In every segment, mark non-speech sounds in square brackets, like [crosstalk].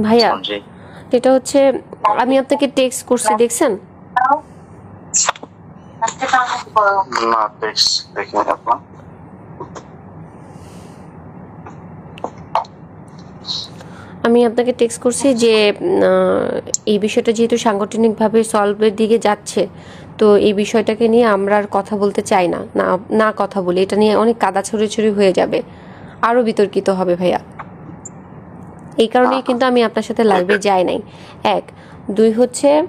ভাইয়া এটা হচ্ছে আমি আপনাকে টেক্সট করছি দেখছেন? না টেক্সট দেখিনি আপনার আমি আপনাকে টেক্সট করছি যে এই বিষয়টা যেহেতু সাংগঠনিকভাবে সলভের দিকে যাচ্ছে তো এই বিষয়টাকে নিয়ে আমরা আর কথা বলতে চাই না। না কথা বলি এটা নিয়ে অনেক কাদা ছড়ি হয়ে যাবে। আরও বিতর্কিত হবে ভাইয়া। এই কারণেই কিন্তু আমি আপনার সাথে লাইভে যাই নাই। এক। দুই হচ্ছে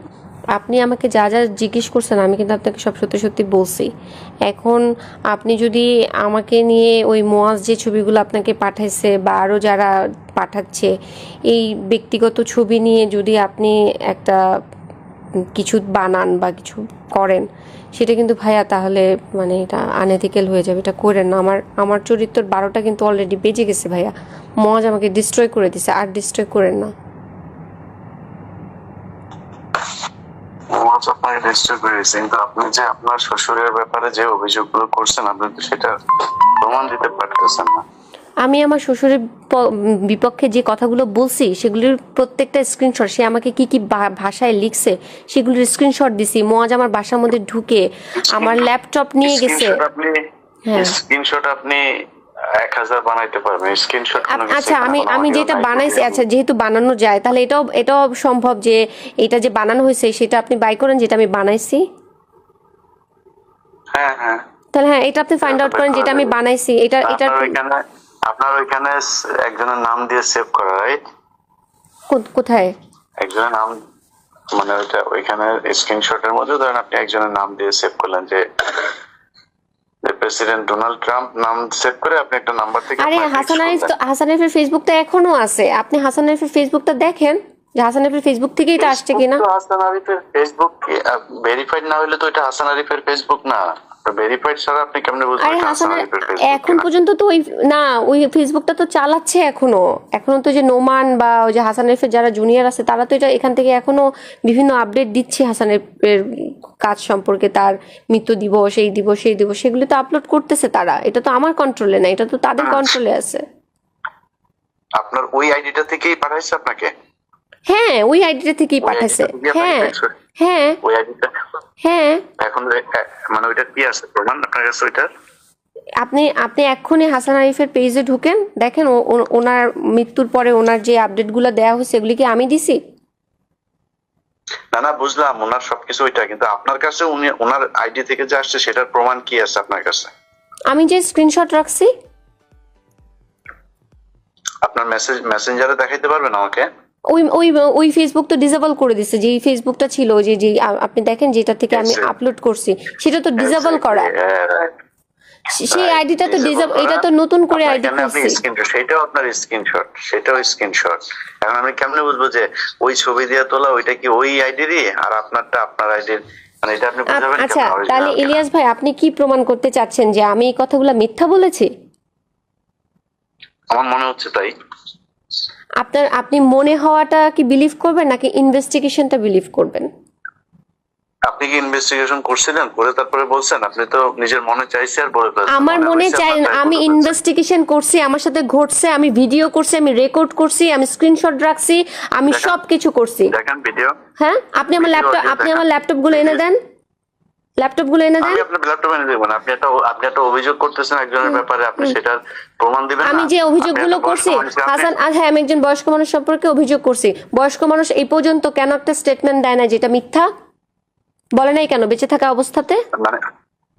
আপনি আমাকে যা যা জিজ্ঞেস করছেন আমি কিন্তু আপনাকে সব সত্যি সত্যি বলছি। এখন আপনি যদি আমাকে নিয়ে ওই মোয়াজ যে ছবিগুলো আপনাকে পাঠাইছে বা আরও যারা পাঠাচ্ছে এই ব্যক্তিগত ছবি নিয়ে যদি আপনি একটা কিছু বানান বা কিছু করেন, সেটা কিন্তু ভাইয়া তাহলে মানে এটা আনএথিক্যাল হয়ে যাবে, এটা করেন না। আমার আমার চরিত্রের বারোটা কিন্তু অলরেডি বেজে গেছে ভাইয়া। মজ আমাকে ডিস্ট্রয় করে দিছে, আর ডিস্ট্রয় করেন না। আপনি যে আপনার শ্বশুরের ব্যাপারে যে অভিযোগগুলো করছেন, আপনি তো সেটা প্রমাণ দিতে পারতেছেন না। আমি আমার শ্বশুরের বিপক্ষে যে কথাগুলো বলছি সেগুলির প্রত্যেকটা স্ক্রিনশট সে আমাকে কি কি ভাষায় লিখছে সেগুলির স্ক্রিনশট দিছি। মজ আমার বাসার মধ্যে ঢুকে আমার ল্যাপটপ নিয়ে গেছে। স্ক্রিনশট আপনি হ্যাঁ। বানাইতে স্ক্রিনশট আচ্ছা আমি আমি যেটা বানাইছি আচ্ছা যেহেতু বানানো যায় তাহলে এটাও এটাও সম্ভব যে এটা যে বানানো হয়েছে সেটা আপনি বাই করেন যেটা আমি বানাইছি? হ্যাঁ হ্যাঁ। তাহলে হ্যাঁ এটা আপনি ফাইন্ড আউট করেন যেটা আমি বানাইছি। এটা এটা আপনার ওইখানে একজনের নাম দিয়ে সেভ করা রাইট কোথায়? একজনের নাম মানে ওইটা ওইখানে স্ক্রিনশটের মধ্যে ধরেন আপনি একজনের নাম দিয়ে সেভ করলেন যে প্রেসিডেন্ট ডোনাল্ড ট্রাম্প নাম সেভ করে আপনি একটা নাম্বার থেকে আরে হাসান আরিফ তো হাসান আরিফের ফেসবুক তো এখনও আছে। আপনি হাসান আরিফের ফেসবুকটা দেখেন? যে হাসান আরিফের ফেসবুক থেকেই এটা আসছে কিনা? তো হাসান আরিফের ফেসবুক ভেরিফাইড না হলে তো এটা হাসান আরিফের ফেসবুক না। ভেরিফাইড ছাড়া আপনি কেমনে বুঝবেন আরে হাসান হাসান আরিফ- আরিফের ফেসবুক এখন পর্যন্ত তো ওই না ওই ফেসবুকটা তো চালাচ্ছে এখনও। এখনও তো যে নোমান বা ওই যে হাসান আরিফের যারা জুনিয়র আছে তারা তো এটা এখান থেকে এখনও বিভিন্ন আপডেট দিচ্ছে হাসান আরিফের কাজ সম্পর্কে তার মৃত্যু দিবস এই দিবস সেই দিবস সেগুলো তো আপলোড করতেছে তারা। এটা তো আমার কন্ট্রোলে না এটা তো তাদের কন্ট্রোলে আছে। আপনার ওই আইডিটা থেকেই পাঠাইছে আপনাকে? হ্যাঁ ওই আইডিটা থেকেই পাঠাইছে। হ্যাঁ। হ্যাঁ। ওই আইডিটা হ্যাঁ। এখন মানে ওইটা কি আছে? প্রমাণ আপনার কাছে ওইটার আপনি আপনি এক্ষুনি হাসান আরিফের পেজে ঢুকেন। দেখেন ওনার মৃত্যুর পরে ওনার যে আপডেটগুলো দেওয়া হয়েছে এগুলি কি আমি দিছি? না না বুঝলাম ওনার সবকিছু ওইটা কিন্তু আপনার কাছে উনি ওনার আইডি থেকে যে আসছে সেটার প্রমাণ কি আছে আপনার কাছে? আমি যে স্ক্রিনশট রাখছি। আপনার মেসেজ মেসেঞ্জারে দেখাইতে পারবেন আমাকে? ওই ওই ওই ফেসবুক তো ডিসেবল করে দিছে। যে ফেসবুকটা ছিল যে যে আপনি দেখেন যেটা থেকে আমি আপলোড করছি সেটা তো ডিসেবল করা। সেই আইডিটা তো ডিসেবল এটা তো নতুন করে আইডি খুলছি। সেটাও আপনার স্ক্রিনশট সেটাও স্ক্রিনশট এখন আমি কেমনে বুঝব যে ওই ছবি দিয়ে তোলা ওইটা কি ওই আইডিরই আর আপনারটা আপনার আইডির মানে এটা আপনি বুঝাবেন আচ্ছা তাহলে ইলিয়াস ভাই আপনি কি প্রমাণ করতে চাচ্ছেন যে আমি এই কথাগুলো মিথ্যা বলেছি? আমার মনে হচ্ছে তাই। আপনার আপনি মনে হওয়াটা কি বিলিভ করবেন নাকি ইনভেস্টিগেশনটা বিলিভ করবেন? আপনি কি ইনভেস্টিগেশন করছিলেন? করে তারপরে বলছেন আপনি তো নিজের মনে চাইছে আর বলে ফেলছেন আমার মনে চাই আমি ইনভেস্টিগেশন করছি আমার সাথে ঘটছে আমি ভিডিও করছি আমি রেকর্ড করছি আমি স্ক্রিনশট রাখছি আমি দেখেন। সব কিছু করছি। দেখেন ভিডিও হ্যাঁ? আপনি আমার ল্যাপটপ আপনি আমার ল্যাপটপগুলো এনে দেন। ল্যাপটপগুলো এনে দেন। ল্যাপটপ এনে আপনি একটা আপনি একটা অভিযোগ করতেছেন একজনের ব্যাপারে আপনি সেটার প্রমাণ দিবেন আমি যে অভিযোগগুলো করছি হাসান আর হ্যাঁ আমি একজন বয়স্ক মানুষ সম্পর্কে অভিযোগ করছি। বয়স্ক মানুষ এই পর্যন্ত কেন একটা স্টেটমেন্ট দেয় না যেটা মিথ্যা? বলে নাই কেন? বেঁচে থাকা অবস্থাতে?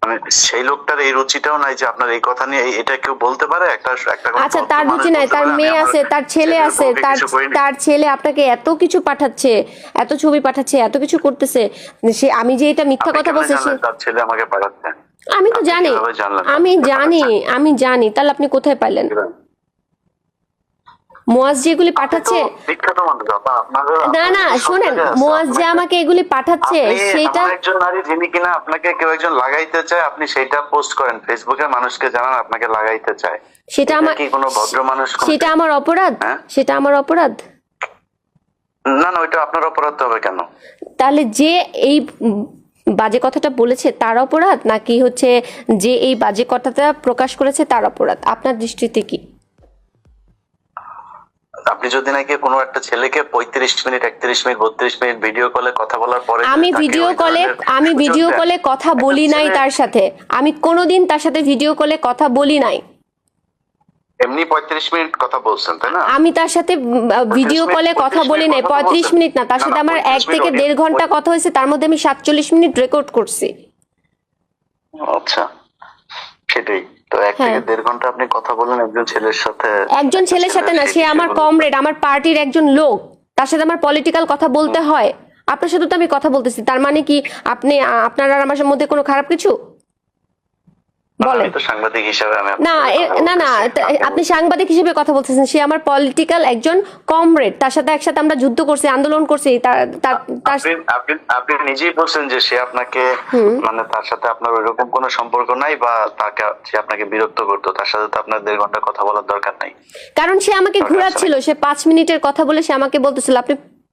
মানে সেই লোকটার এই রুচিটাও নাই যে আপনার এই কথা নিয়ে এটা কেউ বলতে পারে? একটা একটা আচ্ছা তার রুচি নাই তার মেয়ে আছে তার ছেলে আছে তার তার ছেলে আপনাকে এত কিছু পাঠাচ্ছে এত ছবি পাঠাচ্ছে এত কিছু করতেছে সে আমি যে এটা মিথ্যা কথা বলছি তার ছেলে আমাকে পাঠাচ্ছে? আমি তো জানি আমি জানি আমি জানি তাহলে আপনি কোথায় পাইলেন? মোয়াজ যেগুলি পাঠাচ্ছে না না শোনেন মোয়াজ যে আমাকে এগুলি পাঠাচ্ছে সেটা একজন নারী যিনি কিনা আপনাকে কেউ একজন লাগাইতে চায় আপনি সেটা পোস্ট করেন ফেসবুকে মানুষকে জানান আপনাকে লাগাইতে চায়। সেটা আমার কি কোনো ভদ্র মানুষ সেটা আমার অপরাধ? হ্যাঁ? সেটা আমার অপরাধ? না না ওইটা আপনার অপরাধ হবে কেন? তাহলে যে এই বাজে কথাটা বলেছে তার অপরাধ নাকি হচ্ছে যে এই বাজে কথাটা প্রকাশ করেছে তার অপরাধ? আপনার দৃষ্টিতে কি? আপনি যদি নাকি কোনো একটা ছেলেকে পঁয়ত্রিশ মিনিট একত্রিশ মিনিট বত্রিশ মিনিট ভিডিও কলে কথা বলার পরে আমি ভিডিও কলে আমি [laughs] ভিডিও কলে কথা বলি নাই তার সাথে। আমি কোনোদিন তার সাথে ভিডিও কলে কথা বলি নাই। এমনি পঁয়ত্রিশ মিনিট কথা বলছেন তাই না? আমি তার সাথে ভিডিও কলে কথা বলি নাই। মিনিট কথা পঁয়ত্রিশ বলছেন। মিনিট না তার সাথে আমার 35 এক থেকে দেড় ঘণ্টা কথা হয়েছে তার মধ্যে আমি সাতচল্লিশ মিনিট রেকর্ড করছি। আচ্ছা সেটাই। তো এক হ্যাঁ। থেকে দেড় ঘণ্টা আপনি কথা বলেন একজন ছেলের সাথে একজন ছেলের সাথে না সে আমার কমরেড আমার পার্টির একজন লোক। তার সাথে আমার পলিটিক্যাল কথা বলতে হয়। আপনার সাথে তো আমি কথা বলতেছি তার মানে কি আপনি আপনার আর আমার মধ্যে কোনো খারাপ কিছু? বলেন। সাংবাদিক হিসাবে আমি না আপনার এ- কথা না না আপনি সাংবাদিক হিসেবে কথা বলতেছেন সে আমার পলিটিক্যাল একজন কমরেড তার সাথে একসাথে আমরা যুদ্ধ করছি আন্দোলন করছি আপনি নিজেই বলছেন যে সে আপনাকে মানে তার সাথে আপনার ওইরকম কোনো সম্পর্ক নাই বা তাকে সে আপনাকে বিরক্ত করতো তার সাথে তো আপনার দেড় ঘণ্টা কথা বলার দরকার নাই। কারণ সে আমাকে ঘুরাচ্ছিল সে পাঁচ মিনিটের কথা বলে সে আমাকে বলতেছিল আপনি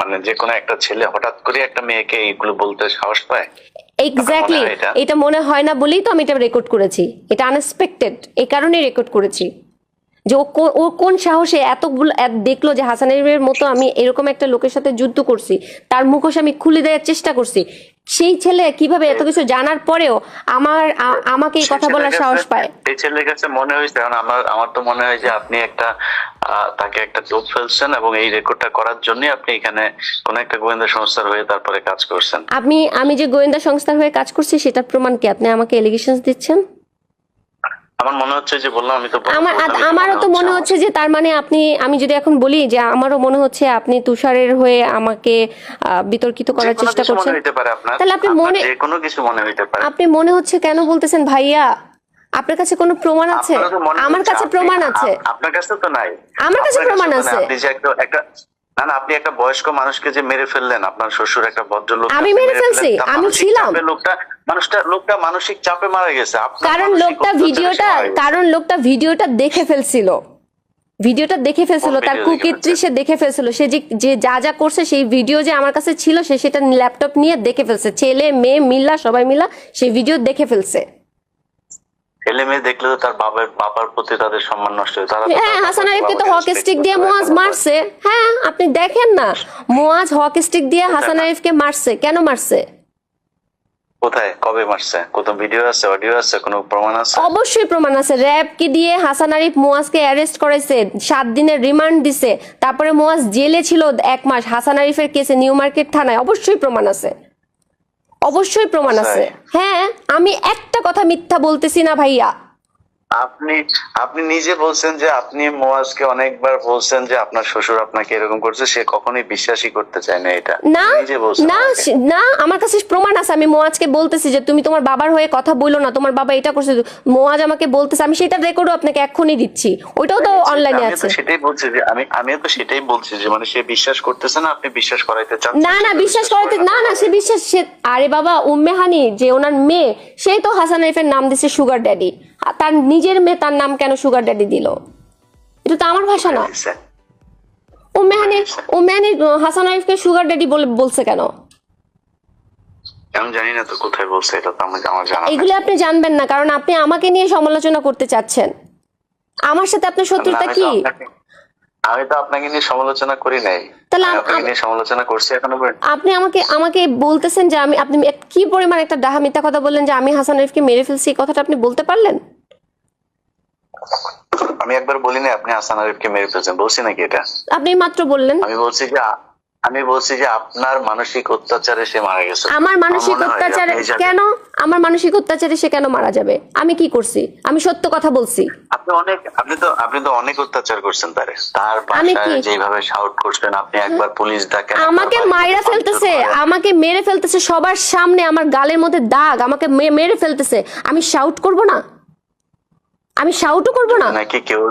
মানে যে কোনো একটা ছেলে হঠাৎ করে একটা মেয়েকে এইগুলো বলতে সাহস পায়? এক্স্যাক্টলি এটা? মনে হয় না বলেই তো আমি এটা রেকর্ড করেছি। এটা আনএক্সপেক্টেড এই কারণে রেকর্ড করেছি। যে ও ও কোন সাহসে এত দেখল যে হাসানের মতো আমি এরকম একটা লোকের সাথে যুদ্ধ করছি তার মুখোশ আমি খুলে দেওয়ার চেষ্টা করছি। সেই ছেলে কীভাবে এত কিছু জানার পরেও আমার আমাকে এই কথা বলার সাহস পায়? এই ছেলের কাছে মনে হয়েছে কারণ আমার আমার তো মনে হয় যে আপনি একটা তাকে একটা টোপ ফেলছেন এবং এই রেকর্ডটা করার জন্য আপনি এখানে কোন একটা গোয়েন্দা সংস্থার হয়ে তারপরে কাজ করছেন। আমি আমি যে গোয়েন্দা সংস্থার হয়ে কাজ করছি সেটা প্রমাণ কি? আপনি আমাকে এলিগেশন দিচ্ছেন? আমার মনে হচ্ছে যে বললাম আমি তো আমার আমারও তো মনে হচ্ছে যে তার মানে আপনি আমি যদি এখন বলি যে আমারও মনে হচ্ছে আপনি তুষারের হয়ে আমাকে বিতর্কিত করার চেষ্টা করছেন। তাহলে আপনি মনে- যে কোনো কিছু মনে হইতে পারে। আপনি মনে হচ্ছে কেন বলতেছেন ভাইয়া? আপনার কাছে কোনো প্রমাণ আছে? আমার কাছে প্রমাণ আছে। আপনার কাছে তো নাই। আমার কাছে প্রমাণ আছে। আপনি যে একটা না না আপনি একটা বয়স্ক মানুষকে যে মেরে ফেললেন আপনার শ্বশুর একটা ভদ্রলোক আমি মেরে ফেলছি, আমি ছিলাম। লোকটা মানুষটা লোকটা মানসিক চাপে মারা গেছে। কারণ লোকটা ভিডিওটা কারণ লোকটা ভিডিওটা দেখে ফেলছিল। ভিডিওটা দেখে ফেলছিল তার কুকীর্তি সে দেখে ফেলছিল। সে যে যে যা যা করছে সেই ভিডিও যে আমার কাছে ছিল সে সেটা ল্যাপটপ নিয়ে দেখে ফেলছে। ছেলে মেয়ে মিল্লা সবাই মিলা সেই ভিডিও দেখে ফেলছে। ছেলে মেয়ে দেখলে তো তার বাবার বাবার প্রতি তাদের সম্মান নষ্ট হয়। তারা হ্যাঁ হাসান আরিফকে তো হক স্টিক দিয়ে মোয়াজ মারছে? হ্যাঁ আপনি দেখেন না। মোয়াজ হক স্টিক দিয়ে হাসান আরিফকে মারছে। কেন মারছে? কোথায়? কবে মারছে? কত ভিডিও আছে অডিও আছে কোনো প্রমাণ আছে? অবশ্যই প্রমাণ আছে। র্যাবকে দিয়ে হাসান আরিফ মোয়াজকে অ্যারেস্ট করেছে সাত দিনের রিমান্ড দিছে। তারপরে মোয়াজ জেলে ছিল এক মাস। হাসান আরিফের কেসে নিউ মার্কেট থানায়। অবশ্যই প্রমাণ আছে। অবশ্যই প্রমাণ আছে। হ্যাঁ আমি একটা কথা মিথ্যা বলতেছি না ভাইয়া। আপনি আপনি নিজে বলছেন যে আপনি মোয়াজকে অনেকবার বলছেন যে আপনার শ্বশুর আপনাকে এরকম করছে সে কখনোই বিশ্বাসই করতে চায় না এটা। না না না আমার কাছে প্রমাণ আছে আমি মোয়াজকে বলতেছি যে তুমি তোমার বাবার হয়ে কথা বলল না তোমার বাবা এটা করছে মোয়াজ আমাকে বলতেছে আমি সেটা রেকর্ডও আপনাকে এক্ষুনি দিচ্ছি। ওইটাও তো অনলাইনে আছে তো সেটাই বলছি যে আমি আমিও তো সেটাই বলছি যে মানে সে বিশ্বাস করতেছে না আপনি বিশ্বাস করাইতে চান না না বিশ্বাস করাইতে না। না সে বিশ্বাস সে আরে বাবা উম্মে হানি যে ওনার মেয়ে সেই তো হাসান আরিফের নাম দিছে সুগার ড্যাডি তার নিজের মেয়ে তার নাম কেন সুগার ড্যাডি দিল? এটা তো আমার ভাষা না। ও মেহানি ও মেহানি হাসান আরিফকে সুগার ড্যাডি বলে বলছে কেন? আমি জানি না তো কোথায় বলছে এটা তো আমার আমার জানা এগুলো আপনি জানবেন না কারণ আপনি আমাকে নিয়ে সমালোচনা করতে চাচ্ছেন। আমার সাথে আপনার শত্রুতা কি? আমি তো আপনাকে নিয়ে সমালোচনা করি নাই। তাহলে আপনাকে নিয়ে সমালোচনা করছি এখনও আপনি আমাকে আমাকে বলতেছেন যে আমি আপনি কি পরিমাণ একটা ডাহা মিথ্যা কথা বললেন যে আমি হাসান আরিফকে মেরে ফেলছি এই কথাটা আপনি বলতে পারলেন? আমি একবার বলি না আপনি হাসান আরিফকে মেরে ফেলছেন বলছি নাকি এটা? আপনি মাত্র বললেন। আমি বলছি যে আমি বলছি যে আপনার মানসিক অত্যাচারে সে মারা গেছে। আমার মানসিক অত্যাচারে কেন? আমার মানসিক অত্যাচারে সে কেন মারা যাবে? আমি কি করছি? আমি সত্য কথা বলছি। আপনি অনেক আপনি তো আপনি তো অনেক অত্যাচার করছেন তারে। তার বাসায় যেভাবে শাউট করছেন আপনি একবার পুলিশ ডাকেন আমাকে মাইরা ফেলতেছে আমাকে মেরে ফেলতেছে সবার সামনে আমার গালের মধ্যে দাগ আমাকে মেরে ফেলতেছে। আমি শাউট করব না? আমি শাউটও করব না? নাকি কেউ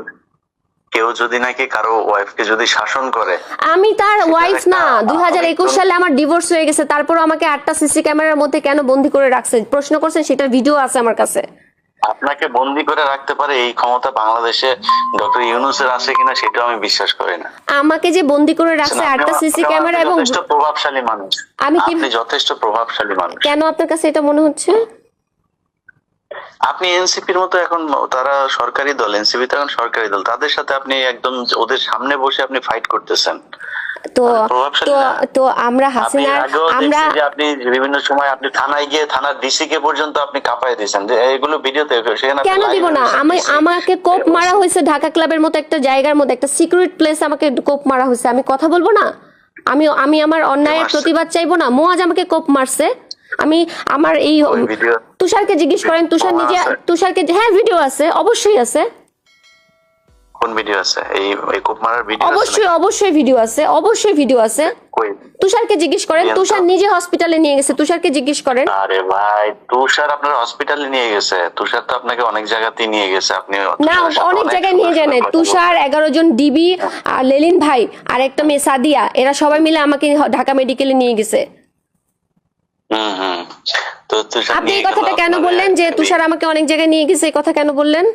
কেউ যদি নাকি কারও ওয়াইফকে যদি শাসন করে আমি তার ওয়াইফ না দুই হাজার একুশ আরেকজন- সালে আমার ডিভোর্স হয়ে গেছে তারপরও আমাকে আটটা সিসি ক্যামেরার মধ্যে কেন বন্দি করে রাখছে? প্রশ্ন করছেন সেটার ভিডিও আছে আমার কাছে। আপনাকে বন্দি করে রাখতে পারে এই ক্ষমতা বাংলাদেশে ডক্টর ইউনুসের আছে কিনা সেটাও আমি বিশ্বাস করি না। আমাকে যে বন্দি করে রাখছে আটটা সিসি ক্যামেরা এবং যথেষ্ট প্রভাবশালী মানুষ। আমি কি- যথেষ্ট প্রভাবশালী মানুষ। কেন আপনার কাছে এটা মনে হচ্ছে? আপনি এনসিপির মতো এখন তারা সরকারি দল এনসিপি তো এখন সরকারি দল তাদের সাথে আপনি একদম ওদের সামনে বসে আপনি ফাইট করতেছেন। তো তো তো আমরা আমরা যে আপনি বিভিন্ন সময় আপনি থানায় গিয়ে থানার ডিসি কে পর্যন্ত আপনি কাঁপায় দিয়েছেন। যে এগুলো ভিডিওতে কেন দিব না? আমি আমাকে কোপ মারা হয়েছে ঢাকা ক্লাবের মতো একটা জায়গার মধ্যে একটা সিকিউরিট প্লেস আমাকে কোপ মারা হয়েছে। আমি কথা বলব না? আমি আমি আমার অন্যায়ের প্রতিবাদ চাইব না? মোয়াজ আমাকে কোপ মারছে। আমি আমার এই তুষারকে জিজ্ঞেস করেন তুষার নিজে তুষারকে হ্যাঁ ভিডিও আছে অবশ্যই আছে। কোন ভিডিও আছে? এই এই কুপ মারার ভিডিও অবশ্যই অবশ্যই ভিডিও আছে অবশ্যই ভিডিও আছে। তুষারকে জিজ্ঞেস করেন। তুষার নিজে হসপিটালে নিয়ে গেছে তুষারকে জিজ্ঞেস করেন। আরে ভাই তুষার আপনার হসপিটালে নিয়ে গেছে। তুষার তো আপনাকে অনেক জায়গাতেই নিয়ে গেছে। আপনি না অনেক জায়গায় নিয়ে যায় কথা তুষার এগারো জন ডিবি আর লেলিন ভাই আর একটা মেয়ে সাদিয়া এরা সবাই মিলে আমাকে ঢাকা মেডিকেলে নিয়ে গেছে। আপনি এই কথাটা কেন বললেন যে তুষার আমাকে অনেক জায়গায় নিয়ে গেছে এই কথা কেন বললেন?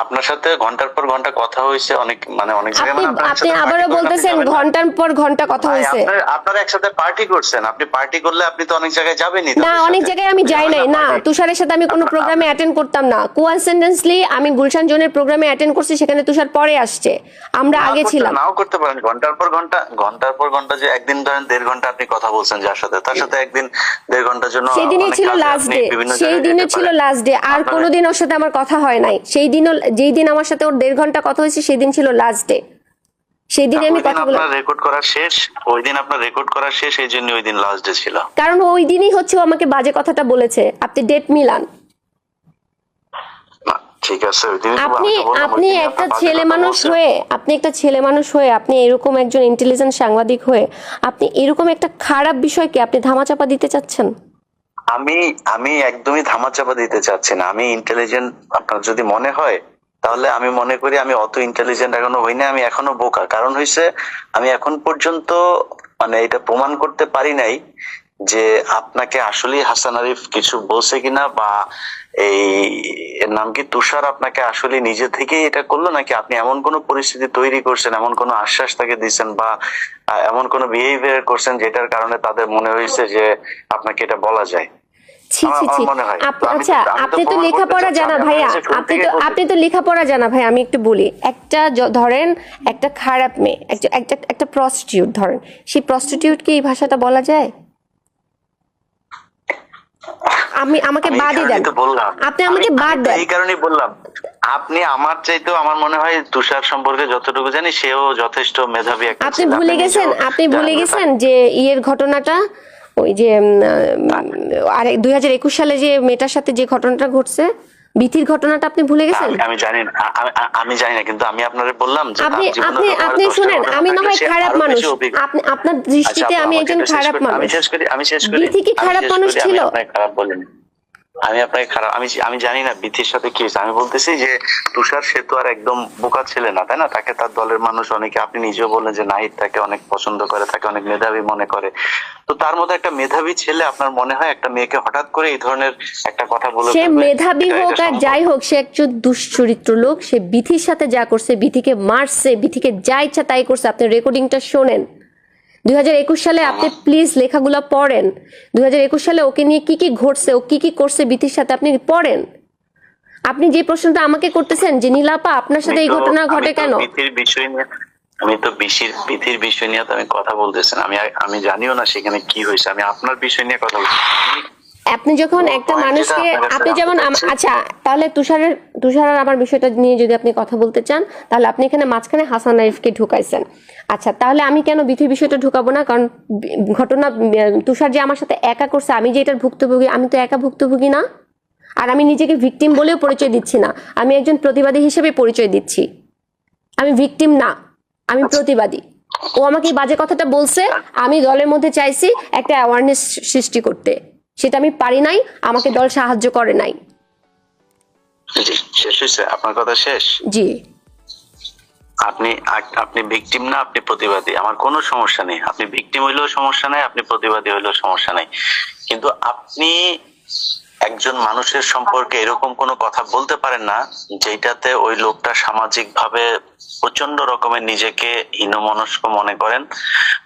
আপনার সাথে ঘণ্টার পর ঘণ্টা কথা হয়েছে অনেক মানে অনেক আপনি মানে আপনি আবারও আপনি বলতেছেন ঘণ্টার পর ঘণ্টা কথা হয়েছে। আপনার- আপনারা একসাথে পার্টি করছেন আপনি পার্টি করলে আপনি তো অনেক জায়গায় যাবেনই না অনেক জায়গায় আমি যাই নাই। না। [laughs] তুষারের সাথে আমি কোনো প্রোগ্রামে অ্যাটেন্ড করতাম না। কোয়ানসেন্ডেন্সলি আমি গুলশান জোনের প্রোগ্রামে অ্যাটেন্ড করছি সেখানে তুষার পরে আসছে। আমরা আগে ছিলাম। নাও করতে পারেন। ঘণ্টার পর ঘণ্টা ঘণ্টার পর ঘণ্টা যে একদিন ধরেন দেড় ঘণ্টা আপনি কথা বলছেন যার সাথে তার সাথে একদিন দেড় ঘণ্টার জন্য সেই দিনই ছিল লাস্ট ডে সেই দিনে ছিল লাস্ট ডে আর কোনোদিন ওর সাথে আমার কথা হয় নাই। সেই দিনও যেই দিন আমার সাথে ওর দেড় ঘণ্টা কথা হয়েছে সেই দিন ছিল লাস্ট ডে সেই দিনে আমি কথা রেকর্ড করা শেষ? ওই দিন আপনার রেকর্ড করা শেষ এই জন্য ওই দিন লাস্ট ডে ছিল। কারণ ওই দিনই হচ্ছে ও আমাকে বাজে কথাটা বলেছে। আপনি ডেট মিলান। ঠিক আছে আপনি আপনি একটা ছেলে মানুষ হয়ে আপনি একটা ছেলে মানুষ হয়ে আপনি এরকম একজন ইন্টেলিজেন্ট সাংবাদিক হয়ে আপনি এরকম একটা খারাপ বিষয়কে আপনি ধামাচাপা দিতে চাচ্ছেন? আমি আমি একদমই ধামাচাপা দিতে চাচ্ছি না। আমি ইন্টেলিজেন্ট আপনার যদি মনে হয়, তাহলে আমি মনে করি আমি অত ইন্টেলিজেন্ট এখনও হই না আমি এখনও বোকা। কারণ হয়েছে আমি এখন পর্যন্ত মানে এটা প্রমাণ করতে পারি নাই যে আপনাকে আসলে হাসান আরিফ কিছু বলছে কিনা বা এই, এর নাম কি তুষার আপনাকে আসলে নিজে থেকেই এটা করল নাকি আপনি এমন কোনো পরিস্থিতি তৈরি করছেন, এমন কোনো আশ্বাস তাকে দিচ্ছেন বা এমন কোনো বিহেভিয়ার করছেন যেটার কারণে তাদের মনে হয়েছে যে আপনাকে এটা বলা যায়? ছি ছি ছি। আচ্ছা আপনি তো লেখাপড়া জানা ভাইয়া আপনার কাছে শুরু আপনি তো আপনি তো লেখাপড়া জানা ভাই আমি একটু বলি। একটা ধরেন একটা খারাপ মেয়ে একটা- একটা একটা প্রস্টিটিউট ধরেন সেই প্রস্টিটিউটকে এই ভাষাটা বলা যায়? আমি আমাকে আমি এই বাদই দেন। বললাম। আপনি আমাকে বাদ আমি তো দেন। এই কারণেই বললাম। আপনি আমার চাইতেও আমার মনে হয় তুষার সম্পর্কে যতটুকু জানি সেও যথেষ্ট মেধাবী একটা আপনি ভুলে গেছেন আপনি ভুলে গেছেন যে ইয়ের ঘটনাটা? ওই যে আরে দুই হাজার একুশ সালে যে মেয়েটার সাথে যে ঘটনাটা ঘটছে ভীতির ঘটনাটা আপনি ভুলে গেছেন? আমি- জানি না আমি- জানি না কিন্তু আমি আপনাকে বললাম যে আপনি আপনি আপনি শুনেন আমি না হয় খারাপ মানুষ। আপনি আপনার আচ্ছা, দৃষ্টিতে আমি একজন খারাপ মানুষ আমি শেষ করি আমি শেষ করি। বিথি কি খারাপ মানুষ ছিল? আপনি খারাপ বলিনি। আমি আপনাকে খারাপ আমি আমি জানি না বিথির সাথে কি হয়েছে। আমি বলতেছি যে তুষার সে তো আর একদম বোকা ছেলে না তাই না? তাকে তার দলের মানুষ অনেকে আপনি নিজেও বললেন যে নাহিদ তাকে অনেক পছন্দ করে তাকে অনেক মেধাবী মনে করে। তো তার মধ্যে একটা মেধাবী ছেলে আপনার মনে হয় একটা মেয়েকে হঠাৎ করে এই ধরনের একটা কথা বলে সে মেধাবী হোক আর যাই হোক সে একজন দুশ্চরিত্র লোক সে বিথির সাথে যা করছে বিথিকে মারছে বিথিকে যা ইচ্ছা তাই করছে। আপনি রেকর্ডিংটা শোনেন। দুই সালে আপনি প্লিজ লেখাগুলো পড়েন। দুই হাজার একুশ সালে ওকে নিয়ে কি কি ঘটছে ও কি কি করছে বিথির সাথে আপনি পড়েন? আপনি যে প্রশ্নটা আমাকে করতেছেন যে নীলাপা আপনার সাথে এই ঘটনা ঘটে কেন? বিষয় নিয়ে আমি তো বিশির বিথির বিষয় নিয়ে তো আমি কথা বলতেছেন আমি আমি জানিও না সেখানে কি হয়েছে। আমি আপনার বিষয় নিয়ে কথা বলছি। আপনি যখন একটা মানুষকে আপনার কাছে আপনি যেমন। আচ্ছা তাহলে তুষারের তুষার আর আমার বিষয়টা নিয়ে যদি আপনি কথা বলতে চান তাহলে আপনি এখানে মাঝখানে হাসান আরিফকে ঢুকাইছেন। আচ্ছা তাহলে আমি কেন বিথির বিষয়টা ঢুকাবো না? কারণ ঘটনা তুষার যে আমার সাথে একা করছে আমি যে এটার ভুক্তভোগী আমি তো একা ভুক্তভোগী না। আর আমি নিজেকে ভিকটিম বলেও পরিচয় দিচ্ছি না। আমি একজন প্রতিবাদী হিসেবে পরিচয় দিচ্ছি। আমি ভিকটিম না আমি প্রতিবাদী। ও আমাকে বাজে কথাটা বলছে আমি দলের মধ্যে চাইছি একটা অ্যাওয়ারনেস সৃষ্টি করতে। সেটা আমি পারি নাই আমাকে দল সাহায্য করে নাই। শেষ হয়েছে। আপনার কথা শেষ? জি। আপনি আপনি ভিকটিম না আপনি প্রতিবাদী। আমার কোনো সমস্যা নেই। আপনি ভিকটিম হইলেও সমস্যা নেই আপনি প্রতিবাদী হইলেও সমস্যা নেই। কিন্তু আপনি একজন মানুষের সম্পর্কে এরকম কোনো কথা বলতে পারেন না যেটাতে ওই লোকটা সামাজিক ভাবে প্রচণ্ড রকমের নিজেকে হীনমনস্ক মনে করেন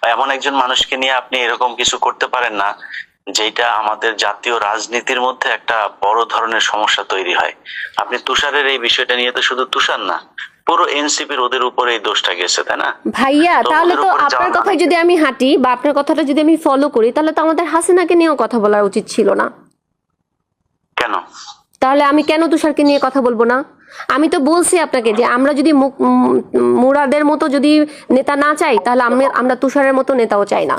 বা এমন একজন মানুষকে নিয়ে আপনি এরকম কিছু করতে পারেন না যেটা আমাদের জাতীয় রাজনীতির মধ্যে একটা বড় ধরনের সমস্যা তৈরি হয়। আপনি তুষারের এই বিষয়টা নিয়ে তো শুধু তুষার না পুরো এনসিপির ওদের উপরে এই দোষটা গেছে তাই না? ভাইয়া তাহলে তো আপনার কথায় যদি আমি হাঁটি বা আপনার কথাটা যদি আমি ফলো করি তাহলে তো আমাদের হাসিনাকে নিয়েও কথা বলা উচিত ছিল না। কেন? তাহলে আমি কেন তুষারকে নিয়ে কথা বলব না? আমি তো বলছি আপনাকে যে আমরা যদি মুরাদের মতো যদি নেতা না চাই তাহলে আমি- আমরা তুষারের মতো নেতাও চাই না।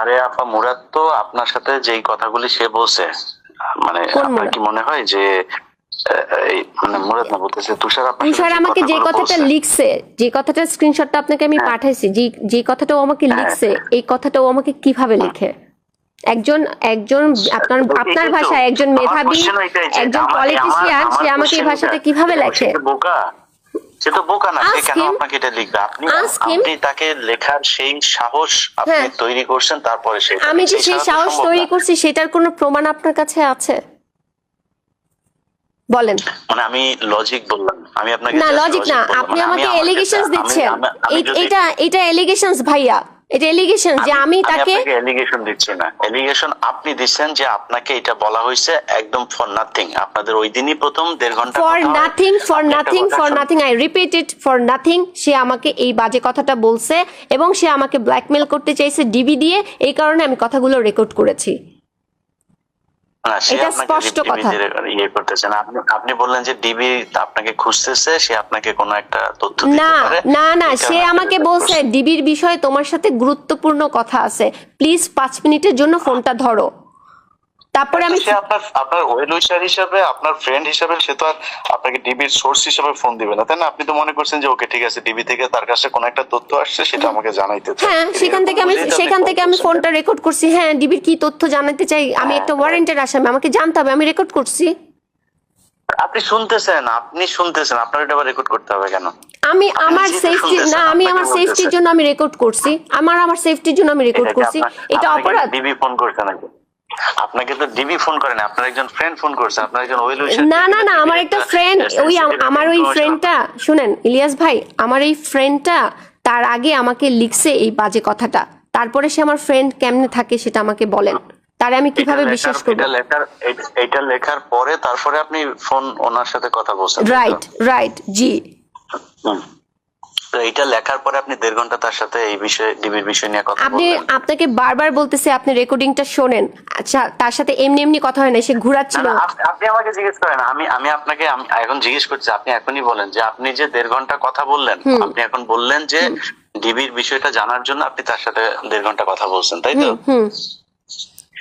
আরে আপা মুরাদ তো আপনার সাথে যেই কথাগুলি সে বলছে মানে আপনার কি মনে হয় যে মানে তুষার আপনার আমাকে যে কথাটা লিখছে যে কথাটা স্ক্রিনশটটা আপনাকে আমি হ্যাঁ। পাঠাইছি যে যে কথাটা ও আমাকে লিখছে এই কথাটা ও আমাকে কীভাবে লিখে? একজন একজন আপনার তো আপনার ভাষায় একজন মেধাবী একজন পলিটিশিয়ান সে আমাকে এই ভাষাটা কীভাবে লেখে? বোকা। সে তো বোকা না সে কেন আপনাকে এটা লিখবে? আপনি আপনি তাকে লেখার সেই সাহস আপনি হ্যাঁ। তৈরি করছেন তারপরে সে আমি যে সেই সাহস তৈরি করছি সেটার কোনো প্রমাণ আপনার কাছে আছে? বলেন। মানে আমি লজিক বললাম আমি আপনাকে না লজিক না আপনি মানে আমাকে এলিগেশনস দিচ্ছেন। এটা এটা এলিগেশনস ভাইয়া। এটা এলিগেশন যে আমি তাকে এলিগেশন দিচ্ছি না। এলিগেশন আপনি দিচ্ছেন যে আপনাকে এটা বলা হয়েছে একদম ফর নাথিং আপনাদের ওই দিনই প্রথম দেড় ঘণ্টা for nothing for nothing for nothing I repeat it for nothing সে আমাকে এই বাজে কথাটা বলছে এবং সে আমাকে ব্ল্যাকমেল করতে চাইছে ডিবি দিয়ে এই কারণে আমি কথাগুলো রেকর্ড করেছি। এটা স্পষ্ট কথা। ইয়ে আপনি আপনি বললেন যে ডিবি আপনাকে খুঁজতেছে সে আপনাকে কোনো একটা তথ্য না না না সে আমাকে বলছে ডিবির বিষয়ে তোমার সাথে গুরুত্বপূর্ণ কথা আছে। প্লিজ পাঁচ মিনিটের জন্য ফোনটা ধরো। তারপরে আমি সে আপনার আপনার ওয়েল উইশার হিসাবে আপনার ফ্রেন্ড হিসাবে সে তো আর আপনাকে ডিবির সোর্স হিসাবে ফোন দিবে না তাই না? আপনি তো মনে করছেন যে ওকে ঠিক আছে ডিবি থেকে তার কাছে কোনো একটা তথ্য আসছে সেটা আমাকে জানাইতে হ্যাঁ সেখান থেকে আমি সেখান থেকে আমি ফোনটা রেকর্ড করছি। হ্যাঁ ডিবির কি তথ্য জানাতে চাই? আমি হ্যাঁ, একটা ওয়ারেন্টের আসামি আমাকে জানতে হবে আমি রেকর্ড করছি। আপনি শুনতেছেন আপনি শুনতেছেন আপনার এটা আবার রেকর্ড করতে হবে কেন? আমি আমার সেফটি না আমি আমার সেফটির জন্য আমি রেকর্ড করছি। আমার আমার সেফটির জন্য আমি রেকর্ড করছি। এটা অপরাধ। ডিবি ফোন করছে নাকি? আপনাকে তো ডিবি ফোন করেন আপনার একজন ফ্রেন্ড ফোন করছে আপনার একজন ওয়েল না না না আমার একটা ফ্রেন্ড ওই আমার ওই ফ্রেন্ডটা শুনেন ইলিয়াস ভাই আমার এই ফ্রেন্ডটা তার আগে আমাকে লিখছে এই বাজে কথাটা। তারপরে সে আমার ফ্রেন্ড কেমনে থাকে সেটা আমাকে বলেন। তারে আমি কীভাবে বিশ্বাস করব? এটা লেখার এটা- লেখার পরে তারপরে আপনি ফোন ওনার সাথে কথা বলছেন। Right right ji. তো এটা লেখার পরে আপনি দেড় ঘণ্টা তার সাথে এই বিষয়ে ডিবির বিষয় নিয়ে কথা আপনি আপনাকে বারবার বলতেছে আপনি রেকর্ডিংটা শোনেন। আচ্ছা তার সাথে এমনি এমনি কথা হয় না সে ঘুরাচ্ছিল। আপনি আমাকে জিজ্ঞেস করেন আমি আমি আপনাকে আমি এখন জিজ্ঞেস করছি আপনি এখনই বলেন যে আপনি যে দেড় ঘণ্টা কথা বললেন আপনি এখন বললেন যে ডিবির বিষয়টা জানার জন্য আপনি তার সাথে দেড় ঘণ্টা কথা বলছেন তাই তো?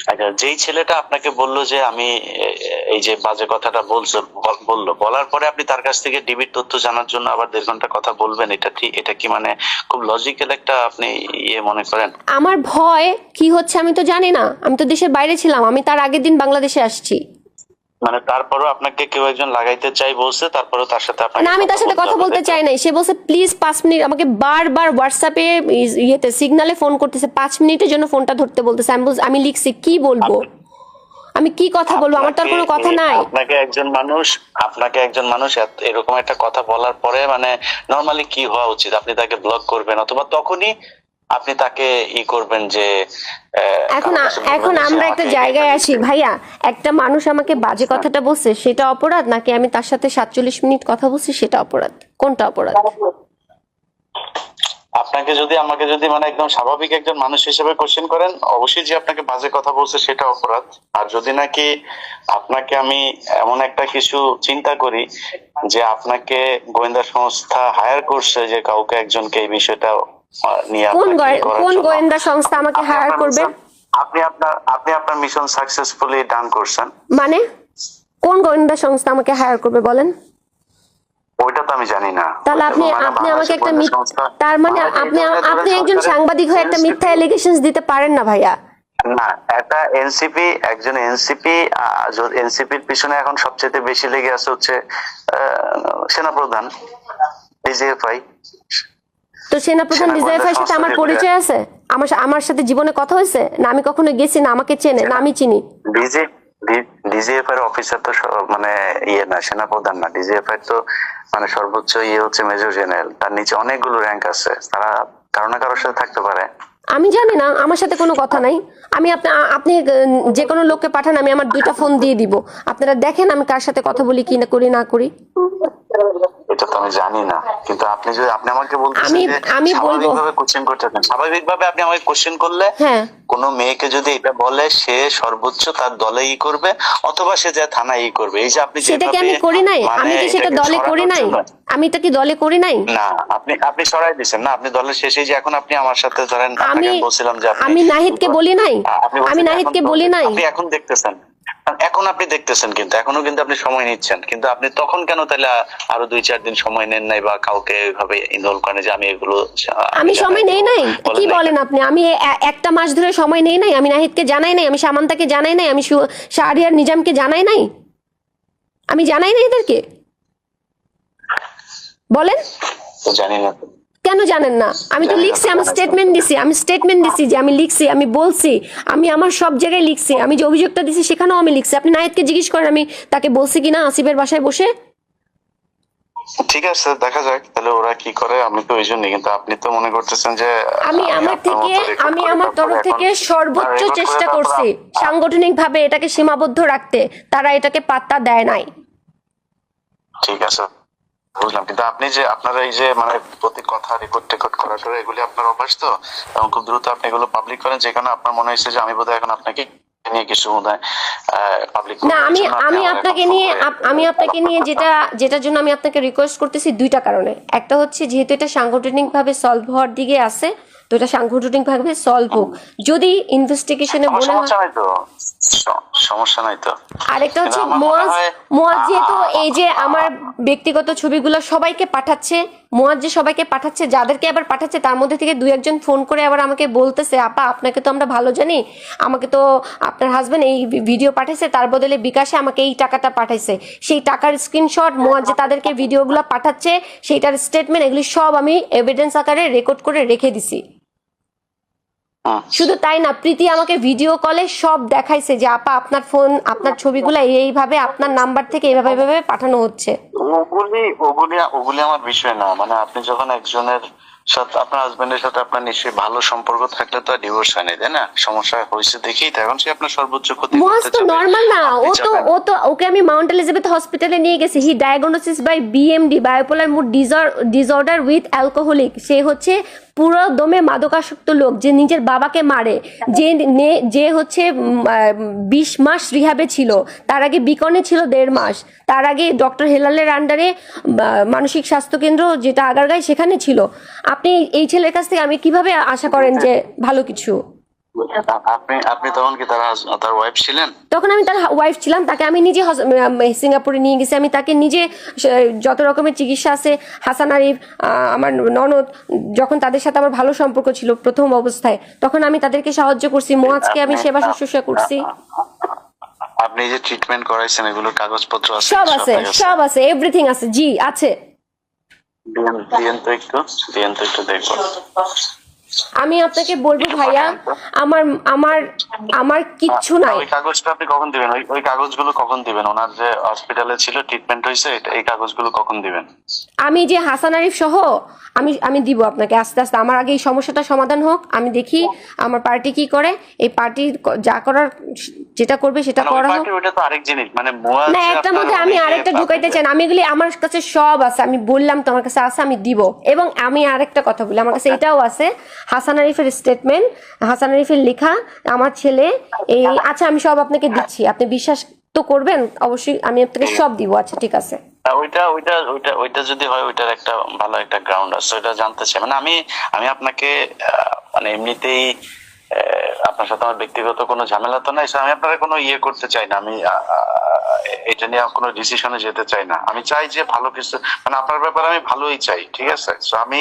আচ্ছা যেই ছেলেটা আপনাকে বলল যে আমি এই যে বাজে কথাটা বলছো, বল- বলল, বলার পরে আপনি তার কাছ থেকে ডিবির তথ্য জানার জন্য আবার দেড় ঘণ্টা কথা বলবেন, এটা ঠিক, এটা কি মানে খুব লজিক্যাল একটা আপনি ইয়ে মনে করেন? আমার ভয়, কি হচ্ছে আমি তো জানি না, আমি তো দেশের বাইরে ছিলাম, আমি তার আগের দিন বাংলাদেশে আসছি। মানে তারপরও আপনাকে কেউ একজন লাগাইতে চাই বলছে তারপরেও তার সাথে আপনাকে না আমি তার সাথে কথা বলতে? চাই নাই। সে বলছে প্লিজ পাঁচ মিনিট আমাকে বারবার হোয়াটসঅ্যাপে ইয়েতে সিগনালে ফোন করতেছে। পাঁচ মিনিটের জন্য ফোনটা ধরতে বলতেছে। আমি বলছি- আমি লিখছি কি বলব? আমি কি কথা বলব? আমার তো আর কোনো কথা নাই। আপনাকে একজন মানুষ আপনাকে একজন মানুষ এরকম একটা কথা বলার পরে মানে নর্মালি কি হওয়া উচিত? আপনি তাকে ব্লক করবেন অথবা তখনই আপনি তাকে ই করবেন যে এখন এখন আমরা একটা জায়গায় আসি ভাইয়া একটা মানুষ আমাকে বাজে কথাটা বলছে সেটা অপরাধ? নাকি আমি তার সাথে সাতচল্লিশ মিনিট কথা বলছি সেটা অপরাধ? কোনটা অপরাধ? আপনাকে যদি আমাকে যদি মানে একদম স্বাভাবিক একজন মানুষ হিসেবে কোশ্চেন করেন অবশ্যই যে আপনাকে বাজে কথা বলছে সেটা অপরাধ। আর যদি নাকি আপনাকে আমি এমন একটা কিছু চিন্তা করি যে আপনাকে গোয়েন্দা সংস্থা হায়ার করছে যে কাউকে একজনকে এই বিষয়টা কোন গোয়েন্দা সংস্থা আমাকে হায়ার করবে? আপনি আপনার আপনি আপনার মিশন সাকসেসফুলি ডান করছেন। মানে? কোন গোয়েন্দা সংস্থা আমাকে হায়ার করবে বলেন? ওইটা তো আমি জানি না। তাহলে আপনি আপনি আমাকে একটা তার মানে আপনি আপনি একজন সাংবাদিক হয়ে একটা মিথ্যা এলিগেশনস দিতে পারেন না ভাইয়া। না একটা এনসিপি একজন এনসিপি এনসিপির পিছনে এখন সবচেয়ে বেশি লেগে আছে হচ্ছে সেনাপ্রধান ডিজিএফআই তো সেনাপ্রধান সেনা ডিজাইফার সাথে আমার পরিচয় আছে? আমার আমার সাথে জীবনে কথা হয়েছে? না আমি কখনো গেছি না আমাকে চেনে না আমি চিনি। ডিজি ডিজিএফ এর অফিসার তো মানে ইয়ে না সেনাপ্রধান না। ডিজিএফ এর তো মানে সর্বোচ্চ ইয়ে হচ্ছে মেজর জেনারেল। তার নিচে অনেকগুলো র্যাঙ্ক আছে। তারা কারও না কারোর সাথে থাকতে পারে। আমি জানি না আমার সাথে কোনো কথা নাই। আমি আপনি আপনি যে কোনো লোককে পাঠান আমি আমার দুইটা ফোন দিয়ে দিব। আপনারা দেখেন আমি কার সাথে কথা বলি কি না করি না করি। এটা তো আমি জানি না। কিন্তু আপনি যদি আপনি আমাকে বলতেছেন আমি- যে আমি বলবো- স্বাভাবিকভাবে কোশ্চেন আপনি আমাকে কোশ্চেন করলে হ্যাঁ। কোনো মেয়েকে যদি এটা বলে সে সর্বোচ্চ তার দলে ই করবে অথবা সে যা থানায় ই করবে। এই যে আপনি সেটা কি আমি করি নাই। মানে আমি কি সেটা দলে করি নাই? আমি এটা কি দলে করি নাই? না আপনি আপনি সরাই দিচ্ছেন না। আপনি দলের শেষে যে এখন আপনি আমার সাথে ধরেন আমি বলছিলাম যে আমি নাহিদকে বলি নাই। আমি নাহিদকে বলি নাই। আপনি এখন দেখতেছেন। এখন আপনি দেখতেছেন কিন্তু এখনও কিন্তু আপনি সময় নিচ্ছেন। কিন্তু আপনি তখন কেন তাহলে আরও দুই চার দিন সময় নেন নাই বা কাউকে এইভাবে ইনভলভ করেন যে আমি এগুলো আমি সময় নেই নাই? কি বলেন আপনি? আমি একটা মাস ধরে সময় নেই নাই? আমি নাহিদকে জানাই নাই? আমি সামান্তাকে জানাই নাই? আমি শাহরিয়ার নিজামকে জানাই নাই? আমি জানাই নাই এদেরকে? বলেন। তো জানি না। কেন জানেন না? আমি তো লিখছি আমি স্টেটমেন্ট দিছি আমি স্টেটমেন্ট দিছি যে আমি লিখছি আমি বলছি আমি আমার সব জায়গায় লিখছি আমি যে অভিযোগটা দিছি সেখানেও আমি লিখছি। আপনি নাহিদকে জিজ্ঞেস করেন আমি তাকে বলছি কিনা আসিফের বাসায় বসে? ঠিক আছে দেখা যাক তাহলে ওরা কি করে আমি তো ওই কিন্তু আপনি তো মনে করতেছেন যে আমি আমার থেকে আমি আমার তরফ থেকে সর্বোচ্চ চেষ্টা করছি সাংগঠনিক ভাবে এটাকে সীমাবদ্ধ রাখতে। তারা এটাকে পাত্তা দেয় নাই। ঠিক আছে। বুঝলাম। কিন্তু আপনি যে আপনারা এই যে মানে প্রতি কথা রেকর্ড টেকর্ড করা টরা এগুলি আপনার অভ্যাস তো? এবং খুব দ্রুত আপনি এগুলো পাবলিক করেন যেখানে আপনার মনে হয়েছে যে আমি বোধহয় এখন আপনাকে নিয়ে কিছু পাবলিক না আমি আমি আপনাকে নিয়ে আমি আপনাকে নিয়ে যেটা যেটার জন্য আমি আপনাকে রিকোয়েস্ট করতেছি দুইটা কারণে। একটা হচ্ছে যেহেতু এটা সাংগঠনিক ভাবে সলভ হওয়ার দিকে আছে তো এটা সাংগঠনিক ভাবে সলভ হোক। যদি ইনভেস্টিগেশনে মনে হয় সমস্যা নাই তো। আরেকটা হচ্ছে মোয়াজ মোয়াজ যেহেতু এই যে আমার ব্যক্তিগত ছবিগুলো সবাইকে পাঠাচ্ছে মোয়াজ যে সবাইকে পাঠাচ্ছে যাদেরকে আবার পাঠাচ্ছে তার মধ্যে থেকে দুই একজন ফোন করে আবার আমাকে বলতেছে আপা আপনাকে তো আমরা ভালো জানি। আমাকে তো আপনার হাজবেন্ড এই ভিডিও পাঠাইছে তার বদলে বিকাশে আমাকে এই টাকাটা পাঠাইছে। সেই টাকার স্ক্রিনশট মোয়াজ যে তাদেরকে ভিডিওগুলো পাঠাচ্ছে সেইটার স্টেটমেন্ট এগুলি সব আমি এভিডেন্স আকারে রেকর্ড করে রেখে দিছি। শুধু তাই না প্রীতি আমাকে ভিডিও কলে সব দেখাইছে যে আপা আপনার ফোন আপনার ছবিগুলো এইভাবে আপনার নাম্বার থেকে এইভাবে এইভাবে পাঠানো হচ্ছে। ওগুলি ওগুলি ওগুলি আমার বিষয় না। মানে আপনি যখন একজনের সাথে আপনার হাজবেন্ডের সাথে আপনার নিশ্চয়ই ভালো সম্পর্ক থাকলে তো ডিভোর্স হয় না তাই না? সমস্যা হয়েছে দেখেই তো। এখন সে আপনার সর্বোচ্চ ক্ষতি করতে তো চাবে। না। ও তো ও তো ওকে আমি মাউন্ট এলিজাবেথ হসপিটালে নিয়ে গেছি। He diagnosis by BMD bipolar mood disorder with alcoholic সে হচ্ছে পুরো দমে মাদকাসক্ত লোক যে নিজের বাবাকে মারে যে নে- যে হচ্ছে বিশ মাস রিহাবে ছিল তার আগে বিকনে ছিল দেড় মাস তার আগে ডক্টর হেলালের আন্ডারে মানসিক স্বাস্থ্য কেন্দ্র যেটা আগারগাঁয় সেখানে ছিল। আপনি এই ছেলের কাছ থেকে আমি কীভাবে আশা করেন যে ভালো কিছু? আপনি আপনি তখন কি তার ওয়াইফ ছিলেন? তখন আমি তার ওয়াইফ ছিলাম তাকে আমি নিজে সিঙ্গাপুরে নিয়ে গেছি। আমি তাকে নিজে যত রকমের চিকিৎসা আছে হাসান আরিফ আমার ননদ যখন তাদের সাথে আমার ভালো সম্পর্ক ছিল প্রথম অবস্থায় তখন আমি তাদেরকে সাহায্য করছি। মোয়াজকে আমি সেবা শুশ্রূষা করছি। আপনি যে ট্রিটমেন্ট করাইছেন এগুলোর কাগজপত্র আছে সব আছে সব আছে এভরিথিং আছে জি আছে। দিয়েন তো একটু দিয়েন তো একটু দেখব। আমি আপনাকে বলব ভাইয়া আমার আমার আমার কিচ্ছু নাই। ওই কাগজটা আপনি কখন দিবেন? ওই ওই কাগজগুলো কখন দিবেন? ওনার যে হসপিটালে ছিল ট্রিটমেন্ট এটা- এই কাগজগুলো কখন দিবেন? আমি যে হাসান আরিফ সহ আমি আমি দিব আপনাকে। আস্তে আস্তে আমার আগে এই সমস্যাটা সমাধান হোক আমি দেখি আমার পার্টি কি করে। এই পার্টি যা করার যেটা করবে সেটা মানে করা হোক। পার্টি ওটা তো আরেক জিনিস মানে মুয়া না যে একটার মধ্যে আমি আরেকটা ঢুকাইতে চান আমি এগুলি আমার কাছে সব আছে আমি বললাম তোমার কাছে আছে আমি দিব। এবং আমি আরেকটা কথা বলি আমার কাছে এটাও আছে। হাসান আরিফের স্টেটমেন্ট হাসান আরিফের লেখা, আমার ছেলে, এই আচ্ছা আমি সব আপনাকে দিচ্ছি। আপনি বিশ্বাস তো করবেন? অবশ্যই আমি আপনাকে সব দিব। আচ্ছা ঠিক আছে। ওইটা ওইটা ওইটা ওইটা যদি হয়, ওইটার একটা ভালো একটা গ্রাউন্ড আছে, ওইটা জানতে চাই। মানে আমি আমি আপনাকে মানে এমনিতেই আপনার সাথে আমার ব্যক্তিগত কোনো ঝামেলা তো নাই। আমি আপনার কোনো ইয়ে করতে চাই না। আমি এটা নিয়ে কোনো ডিসিশনে যেতে চাই না। আমি চাই যে ভালো কিছু মানে আপনার ব্যাপারে আমি ভালোই চাই, ঠিক আছে? তো আমি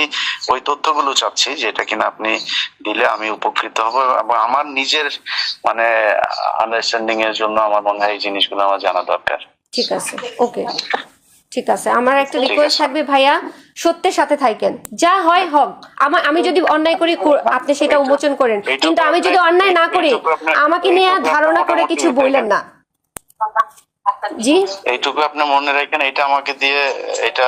ওই তথ্যগুলো চাচ্ছি যেটা কিনা আপনি দিলে আমি উপকৃত হব এবং আমার নিজের মানে আন্ডারস্ট্যান্ডিং এর জন্য আমার মনে হয় এই জিনিসগুলো আমার জানা দরকার। ঠিক আছে। ওকে। ঠিক আছে আমার একটা রিকোয়েস্ট থাকবে ভাইয়া সত্যের সাথে থাকেন। যা হয় হোক আমার আমি যদি অন্যায় করি আপনি সেটা উন্মোচন করেন। কিন্তু আমি যদি অন্যায় না করি আমাকে নিয়ে ধারণা করে কিছু বললেন না। জি? এইটুকু আপনি মনে রাখেন এটা আমাকে দিয়ে এটা